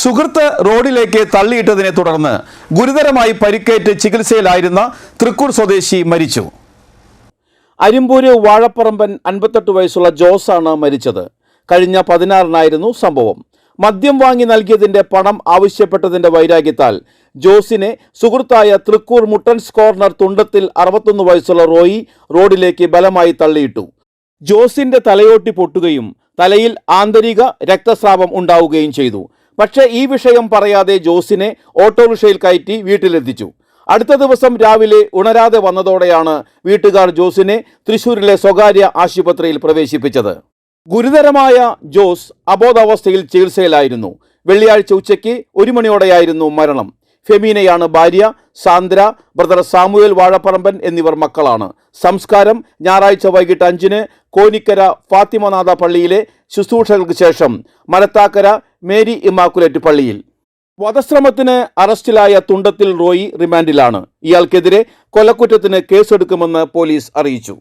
സുഹൃത്ത് റോഡിലേക്ക് തള്ളിയിട്ടതിനെ തുടർന്ന് ഗുരുതരമായി പരിക്കേറ്റ് ചികിത്സയിലായിരുന്ന തൃക്കൂർ സ്വദേശി മരിച്ചു. അരിമ്പൂര് വാഴപ്പറമ്പൻ അൻപത്തെട്ട് വയസ്സുള്ള ജോസാണ് മരിച്ചത്. കഴിഞ്ഞ പതിനാറിനായിരുന്നു സംഭവം. മദ്യം വാങ്ങി നൽകിയതിന്റെ പണം ആവശ്യപ്പെട്ടതിന്റെ വൈരാഗ്യത്താൽ ജോസിനെ സുഹൃത്തായ തൃക്കൂർ മുട്ടൻസ് കോർണർ തുണ്ടത്തിൽ അറുപത്തൊന്ന് വയസ്സുള്ള റോയി റോഡിലേക്ക് ബലമായി തള്ളിയിട്ടു. ജോസിന്റെ തലയോട്ടി പൊട്ടുകയും തലയിൽ ആന്തരിക രക്തസ്രാവം ഉണ്ടാവുകയും ചെയ്തു. പക്ഷേ ഈ വിഷയം പറയാതെ ജോസിനെ ഓട്ടോറിക്ഷയിൽ കയറ്റി വീട്ടിലെത്തിച്ചു. അടുത്ത ദിവസം രാവിലെ ഉണരാതെ വന്നതോടെയാണ് വീട്ടുകാർ ജോസിനെ തൃശൂരിലെ സ്വകാര്യ ആശുപത്രിയിൽ പ്രവേശിപ്പിച്ചത്. ഗുരുതരമായ ജോസ് അബോധാവസ്ഥയിൽ ചികിത്സയിലായിരുന്നു. വെള്ളിയാഴ്ച ഉച്ചയ്ക്ക് ഒരു മണിയോടെയായിരുന്നു മരണം. ഫെമീനയാണ് ഭാര്യ സാന്ദ്ര ബ്രദർ സാമുവേൽ വാഴപ്പറമ്പൻ എന്നിവർ മക്കളാണ്. സംസ്കാരം ഞായറാഴ്ച വൈകിട്ട് അഞ്ചിന് കോനിക്കര ഫാത്തിമനാഥ പള്ളിയിലെ ശുശ്രൂഷകൾക്ക് ശേഷം മലത്താക്കര മേരി ഇമാക്കുലേറ്റ് പള്ളിയിൽ. വധശ്രമത്തിന് അറസ്റ്റിലായ തുണ്ടത്തിൽ റോയി റിമാൻഡിലാണ്. ഇയാൾക്കെതിരെ കൊലക്കുറ്റത്തിന് കേസെടുക്കുമെന്ന് പോലീസ് അറിയിച്ചു.